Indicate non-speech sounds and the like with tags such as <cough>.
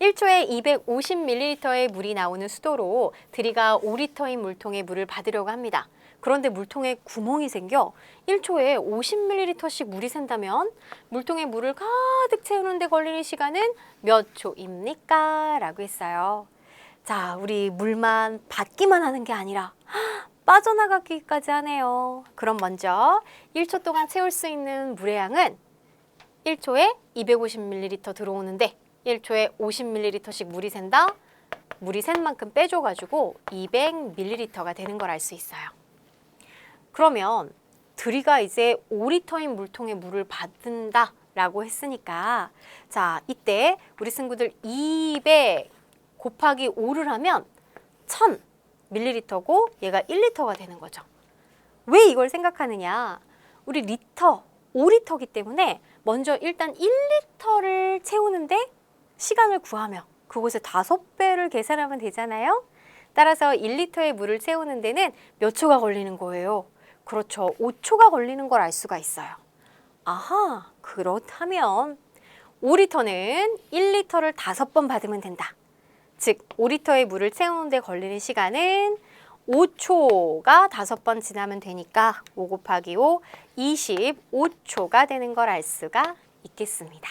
1초에 250ml의 물이 나오는 수도로 드리가 5리터인 물통에 물을 받으려고 합니다. 그런데 물통에 구멍이 생겨 1초에 50ml씩 물이 샌다면 물통에 물을 가득 채우는데 걸리는 시간은 몇 초입니까? 라고 했어요. 자, 우리 물만 받기만 하는 게 아니라 <gasps> 빠져나가기까지 하네요. 그럼 먼저 1초 동안 채울 수 있는 물의 양은 1초에 250ml 들어오는데 1초에 50ml씩 물이 샌다. 물이 샌 만큼 빼줘가지고 200ml가 되는 걸 알 수 있어요. 그러면 드리가 이제 5리터인 물통에 물을 받는다 라고 했으니까 자 이때 우리 친구들 200 곱하기 5를 하면 1000 밀리리터고 얘가 1리터가 되는 거죠. 왜 이걸 생각하느냐? 우리 리터 5리터기 때문에 먼저 일단 1리터를 채우는데 시간을 구하며 그곳에 다섯 배를 계산하면 되잖아요. 따라서 1리터의 물을 채우는 데는 몇 초가 걸리는 거예요. 그렇죠. 5초가 걸리는 걸 알 수가 있어요. 아하, 그렇다면 5리터는 1리터를 다섯 번 받으면 된다. 즉, 5리터의 물을 채우는 데 걸리는 시간은 5초가 다섯 번 지나면 되니까 5 곱하기 5, 25초가 되는 걸 알 수가 있겠습니다.